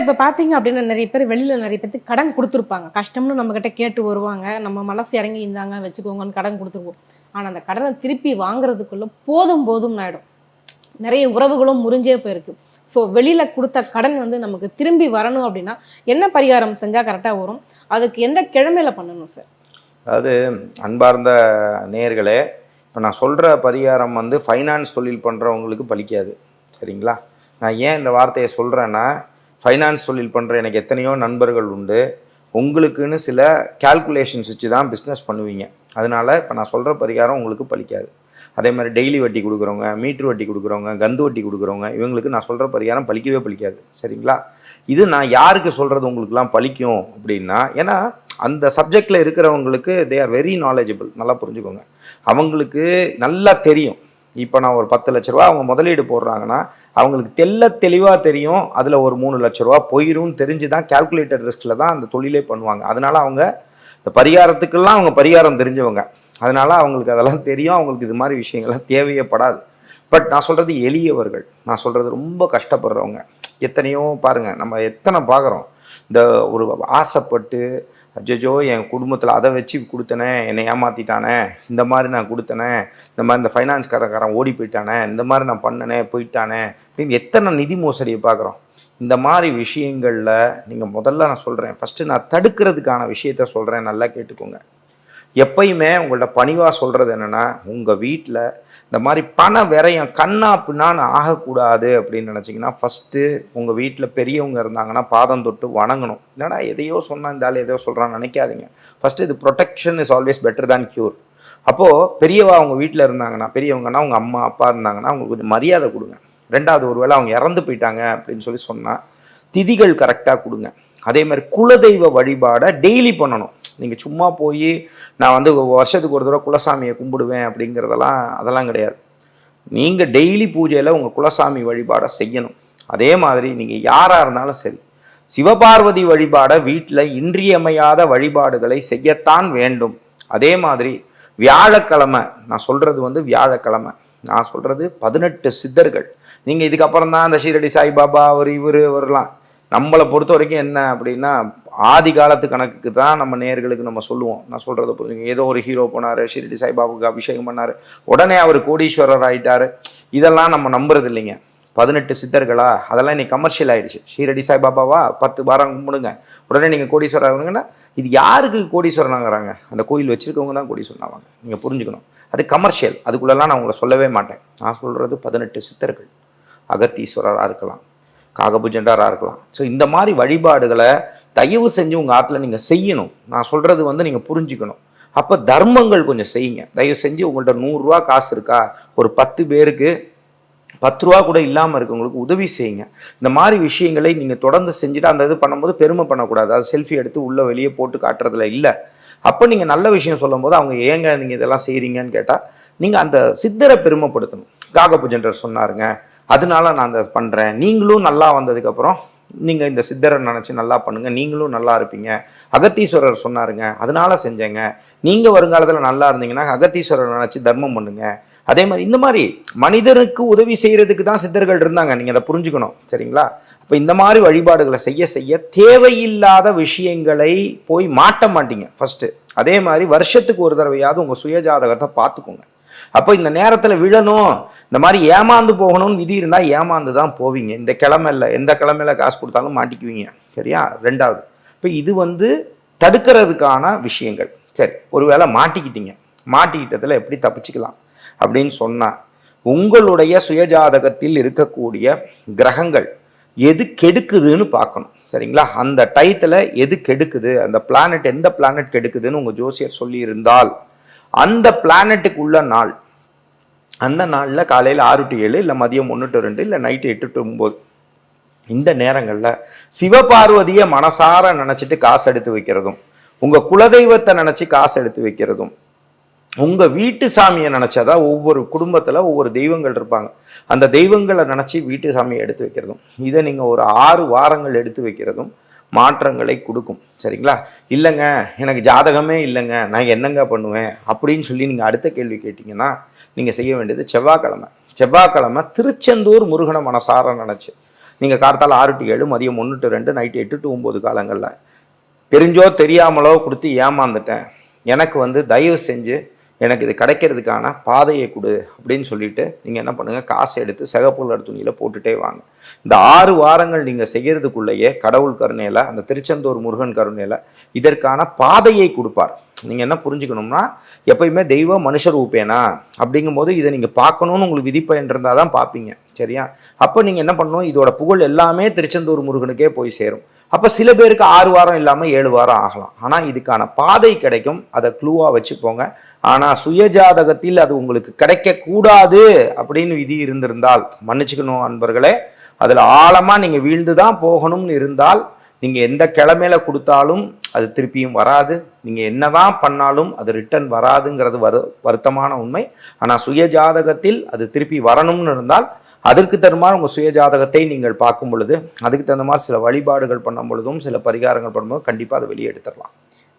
Sir இப்ப அப்படின்னா நிறைய பேர் வெளியில நிறைய பேருக்கு கடன் கொடுத்துருப்பாங்க. கஷ்டம்னு நம்மக்கிட்ட கேட்டு வருவாங்க. நம்ம மனசு இறங்கி இருந்தாங்க வச்சுக்கோங்கன்னு கடன் கொடுத்துருவோம். ஆனால் அந்த கடனை திருப்பி வாங்குறதுக்குள்ள போதும் போதும் ஆகிடும் நிறைய உறவுகளும் முறிஞ்சே போயிருக்கு. ஸோ வெளியில் கொடுத்த கடன் வந்து நமக்கு திரும்பி வரணும் அப்படின்னா என்ன பரிகாரம் செஞ்சால் கரெக்டாக வரும்? அதுக்கு எந்த கிழமையில பண்ணணும் சார் அதாவது அன்பார்ந்த நேர்களே இப்போ நான் சொல்கிற பரிகாரம் வந்து ஃபைனான்ஸ் தொழில் பண்ணுறவங்களுக்கு பலிக்காது. சரிங்களா? நான் ஏன் இந்த வார்த்தையை சொல்கிறேன்னா ஃபைனான்ஸ் தொழில் பண்ணுற எனக்கு எத்தனையோ நண்பர்கள் உண்டு. உங்களுக்குன்னு சில கால்குலேஷன்ஸ் வச்சு தான் பிஸ்னஸ் பண்ணுவீங்க. அதனால இப்போ நான் சொல்கிற பரிகாரம் உங்களுக்கு பலிக்காது. அதே மாதிரி டெய்லி வட்டி கொடுக்குறவங்க மீட்ரு வட்டி கொடுக்குறவங்க கந்து வட்டி கொடுக்குறவங்க இவங்களுக்கு நான் சொல்கிற பரிகாரம் பலிக்கவே பலிக்காது. சரிங்களா? இது நான் யாருக்கு சொல்கிறது உங்களுக்குலாம் பலிக்கும் அப்படின்னா ஏன்னா அந்த சப்ஜெக்டில் இருக்கிறவங்களுக்கு தே ஆர் வெரி நாலேஜபிள் நல்லா புரிஞ்சுக்கோங்க. அவங்களுக்கு நல்லா தெரியும். இப்போ நான் ஒரு பத்து லட்ச ரூபா அவங்க முதலீடு போடுறாங்கன்னா அவங்களுக்கு தெல்ல தெளிவாக தெரியும். அதில் ஒரு மூணு லட்ச ரூபா போயிடும் தெரிஞ்சு தான் கேல்குலேட்டட் ரிஸ்கில் தான் அந்த தொழிலே பண்ணுவாங்க. அதனால அவங்க இந்த பரிகாரத்துக்கெல்லாம் அவங்க பரிகாரம் தெரிஞ்சவங்க. அதனால அவங்களுக்கு அதெல்லாம் தெரியும். அவங்களுக்கு இது மாதிரி விஷயங்கள்லாம் தேவையப்படாது. பட் நான் சொல்கிறது எளியவர்கள். நான் சொல்கிறது ரொம்ப கஷ்டப்படுறவங்க. எத்தனையோ பாருங்கள் நம்ம எத்தனை பார்க்குறோம் இந்த ஒரு ஆசைப்பட்டு அஜோஜோ என் குடும்பத்தில் அதை வச்சு கொடுத்தனே என்னை ஏமாத்திட்டானே இந்த மாதிரி நான் கொடுத்தனே இந்த மாதிரி இந்த ஃபைனான்ஸ்காரக்காரன் ஓடி போயிட்டானே இந்த மாதிரி நான் பண்ணனே போயிட்டானே அப்படின்னு எத்தனை நிதி மோசடியை பார்க்குறோம். இந்த மாதிரி விஷயங்களில் நீங்கள் முதல்ல நான் சொல்கிறேன் ஃபஸ்ட்டு நான் தடுக்கிறதுக்கான விஷயத்த சொல்கிறேன் நல்லா கேட்டுக்கோங்க. எப்பயுமே உங்கள்ட்ட பணிவாக சொல்கிறது என்னென்னா உங்கள் வீட்டில் இந்த மாதிரி பண விரயம் கண்ணா பின்னான்னு ஆகக்கூடாது அப்படின்னு நினச்சிங்கன்னா ஃபஸ்ட்டு உங்கள் வீட்டில் பெரியவங்க இருந்தாங்கன்னா பாதம் தொட்டு வணங்கணும். என்னடா எதையோ சொன்னால் இந்த ஆள் எதையோ சொல்கிறான்னு நினைக்காதீங்க. ஃபஸ்ட்டு இது protection is always better than cure அப்போது பெரியவா அவங்க வீட்டில் இருந்தாங்கன்னா பெரியவங்கன்னா அவங்க அம்மா அப்பா இருந்தாங்கன்னா அவங்களுக்கு கொஞ்சம் மரியாதை கொடுங்க. ரெண்டாவது ஒரு வேளை அவங்க இறந்து போயிட்டாங்க அப்படின்னு சொல்லி சொன்னால் திதிகள் கரெக்டாக கொடுங்க. அதே மாதிரி குலதெய்வ வழிபாடை டெய்லி பண்ணணும். நீங்கள் சும்மா போய் நான் வந்து வருஷத்துக்கு ஒரு தடவை குலசாமியை கும்பிடுவேன் அப்படிங்கிறதெல்லாம் அதெல்லாம் கிடையாது. நீங்கள் டெய்லி பூஜையில் உங்கள் குலசாமி வழிபாடை செய்யணும். அதே மாதிரி நீங்கள் யாராக இருந்தாலும் சரி சிவபார்வதி வழிபாடை வீட்டில் இன்றியமையாத வழிபாடுகளை செய்யத்தான் வேண்டும். அதே மாதிரி வியாழக்கிழமை நான் சொல்கிறது வந்து வியாழக்கிழமை நான் சொல்கிறது பதினெட்டு சித்தர்கள். நீங்கள் இதுக்கப்புறம் தான் அந்த ஷீரடி சாய்பாபா அவர் இவர் இவரெலாம் நம்மளை பொறுத்த வரைக்கும் என்ன அப்படின்னா ஆதி காலத்து கணக்குக்கு தான் நம்ம நேர்களுக்கு நம்ம சொல்லுவோம். நான் சொல்கிறத புரிஞ்சுங்க. ஏதோ ஒரு ஹீரோ போனார் ஷிரடி சாய்பாபுக்கு அபிஷேகம் பண்ணார். உடனே அவர் கோடீஸ்வரர் ஆயிட்டார். இதெல்லாம் நம்ம நம்புறது இல்லைங்க பதினெட்டு சித்தர்களா? அதெல்லாம் இன்னைக்கு கமர்ஷியல் ஆயிடுச்சு. ஷீரடி சாய்பாபாவா? பத்து வாரம் கும்பிடுங்க. உடனே நீங்கள் கோடீஸ்வரர் ஆகுங்கன்னா இது யாருக்கு கோடீஸ்வரன் அந்த கோயில் வச்சுருக்கவங்க தான் கோடீஸ்வரன் ஆவாங்க நீங்கள் புரிஞ்சுக்கணும். அது கமர்ஷியல் அதுக்குள்ளெல்லாம் நான் உங்களை சொல்லவே மாட்டேன். நான் சொல்கிறது பதினெட்டு சித்தர்கள். அகத்தீஸ்வரராக இருக்கலாம். காகபுஜண்டாராக இருக்கலாம். ஸோ இந்த மாதிரி வழிபாடுகளை தயவு செஞ்சு உங்கள் ஆற்றுல நீங்கள் செய்யணும். நான் சொல்கிறது வந்து நீங்கள் புரிஞ்சுக்கணும். அப்போ தர்மங்கள் கொஞ்சம் செய்யுங்க. தயவு செஞ்சு உங்கள்கிட்ட நூறுரூவா காசு இருக்கா? ஒரு பத்து பேருக்கு பத்து ரூபா கூட இல்லாமல் இருக்கவங்களுக்கு உதவி செய்யுங்க. இந்த மாதிரி விஷயங்களை நீங்கள் தொடர்ந்து செஞ்சுட்டு அந்த இது பண்ணும்போது பெருமை பண்ணக்கூடாது. அது செல்ஃபி எடுத்து உள்ளே வெளியே போட்டு காட்டுறதுல இல்லை. அப்போ நீங்கள் நல்ல விஷயம் சொல்லும்போது அவங்க ஏங்க நீங்கள் இதெல்லாம் செய்கிறீங்கன்னு கேட்டால் நீங்கள் அந்த சித்தரை பெருமைப்படுத்தணும். காகபூஜன்றர் சொன்னாருங்க. அதனால நான் அதை பண்ணுறேன் நீங்களும் நல்லா வந்ததுக்கப்புறம் நீங்கள் இந்த சித்தரை நினச்சி நல்லா பண்ணுங்கள் நீங்களும் நல்லா இருப்பீங்க. அகத்தீஸ்வரர் சொன்னாருங்க. அதனால செஞ்சேங்க. நீங்கள் வருங்காலத்தில் நல்லா இருந்தீங்கன்னா அகத்தீஸ்வரர் நினச்சி தர்மம் பண்ணுங்க. அதே மாதிரி இந்த மாதிரி மனிதனுக்கு உதவி செய்கிறதுக்கு தான் சித்தர்கள் இருந்தாங்க. நீங்கள் அதை புரிஞ்சுக்கணும். சரிங்களா? இப்போ இந்த மாதிரி வழிபாடுகளை செய்ய செய்ய தேவையில்லாத விஷயங்களை போய் மாட்ட மாட்டீங்க. ஃபஸ்ட்டு அதே மாதிரி வருஷத்துக்கு ஒரு தடவையாவது உங்கள் சுயஜாதகத்தை பார்த்துக்கோங்க. அப்போ இந்த நேரத்தில் விழணும். இந்த மாதிரி ஏமாந்து போகணும்னு விதி இருந்தால் ஏமாந்து தான் போவீங்க. இந்த கிழமையில எந்த கிழமையில காசு கொடுத்தாலும் மாட்டிக்குவீங்க. சரியா? ரெண்டாவது. இப்போ இது வந்து தடுக்கிறதுக்கான விஷயங்கள். சரி ஒருவேளை மாட்டிக்கிட்டீங்க. மாட்டிக்கிட்டதில் எப்படி தப்பிச்சுக்கலாம்? அப்படின்னு சொன்னால் உங்களுடைய சுயஜாதகத்தில் இருக்கக்கூடிய கிரகங்கள் எது கெடுக்குதுன்னு பார்க்கணும். சரிங்களா? அந்த டயத்தில் எது கெடுக்குது? அந்த பிளானட் எந்த பிளானட் கெடுக்குதுன்னு உங்கள் ஜோசியர் சொல்லியிருந்தால் அந்த பிளானட்டுக்கு உள்ள நாள். அந்த நாளில் காலையில் ஆறு டு ஏழு இல்லை மதியம் ஒன்று டு ரெண்டு இல்லை நைட்டு எட்டு டு ஒம்பது இந்த நேரங்களில் சிவபார்வதியை மனசார நினச்சிட்டு காசு எடுத்து வைக்கிறதும் உங்கள் குலதெய்வத்தை நினச்சி காசு எடுத்து வைக்கிறதும் உங்கள் வீட்டு சாமியை நினைச்சதா ஒவ்வொரு குடும்பத்தில் ஒவ்வொரு தெய்வங்கள் இருப்பாங்க. அந்த தெய்வங்களை நினச்சி வீட்டு சாமியை எடுத்து வைக்கிறதும் இதை நீங்கள் ஒரு ஆறு வாரங்கள் எடுத்து வைக்கிறதும் மாற்றங்களை கொடுக்கும். சரிங்களா? இல்லைங்க எனக்கு ஜாதகமே இல்லைங்க நான் என்னங்க பண்ணுவேன்? அப்படின்னு சொல்லி நீங்கள் அடுத்த கேள்வி கேட்டிங்கன்னா நீங்கள் செய்ய வேண்டியது செவ்வாய்க்கிழமை. செவ்வாய்க்கிழமை திருச்செந்தூர் முருகனை மனசார நினச்சி. நீங்கள் கார்த்தால் ஆறு டு ஏழு மதியம் ஒன்று டு ரெண்டு நைட்டு எட்டு டு ஒம்பது காலங்களில். தெரிஞ்சோ தெரியாமலோ கொடுத்து ஏமாந்துட்டேன். எனக்கு வந்து தயவு செஞ்சு எனக்கு இது கிடைக்கிறதுக்கான பாதையை கொடு அப்படின்னு சொல்லிட்டு நீங்கள் என்ன பண்ணுங்கள் காசை எடுத்து சிகப்புலர் துணியில் போட்டுட்டே வாங்க. இந்த ஆறு வாரங்கள் நீங்கள் செய்கிறதுக்குள்ளேயே கடவுள் கருணையில் அந்த திருச்செந்தூர் முருகன் கருணையில் இதற்கான பாதையை கொடுப்பார். நீங்கள் என்ன புரிஞ்சுக்கணும்னா எப்பயுமே தெய்வ மனுஷ ரூபேனா? அப்படிங்கும்போது இதை நீங்கள் பார்க்கணும்னு உங்களுக்கு விதிப்பயன் இருந்தால் தான் பார்ப்பீங்க. சரியா? அப்போ நீங்கள் என்ன பண்ணணும்? இதோட புகழ் எல்லாமே திருச்செந்தூர் முருகனுக்கே போய் சேரும். அப்போ சில பேருக்கு ஆறு வாரம் இல்லாமல் ஏழு வாரம் ஆகலாம். ஆனால் இதுக்கான பாதை கிடைக்கும். அதை க்ளூவாக வச்சுப்போங்க ஆனால் சுயஜாதகத்தில் அது உங்களுக்கு கிடைக்கக்கூடாது அப்படின்னு விதி இருந்திருந்தால் மன்னிச்சுக்கணும் அன்பர்களே. அதில் ஆழமாக நீங்கள் வீழ்ந்து தான் போகணும்னு இருந்தால் நீங்கள் எந்த கிழமையில கொடுத்தாலும் அது திருப்பியும் வராது. நீங்கள் என்ன தான் பண்ணாலும் அது ரிட்டர்ன் வராதுங்கிறது வரு வருத்தமான உண்மை. ஆனால் சுயஜாதகத்தில் அது திருப்பி வரணும்னு இருந்தால் அதற்கு தகுந்த மாதிரி உங்கள் சுயஜாதகத்தை நீங்கள் பார்க்கும் பொழுது அதுக்கு தகுந்த மாதிரி சில வழிபாடுகள் பண்ணும் பொழுதும் சில பரிகாரங்கள் பண்ணும்போது கண்டிப்பாக அதை வெளியே எடுத்துடலாம்.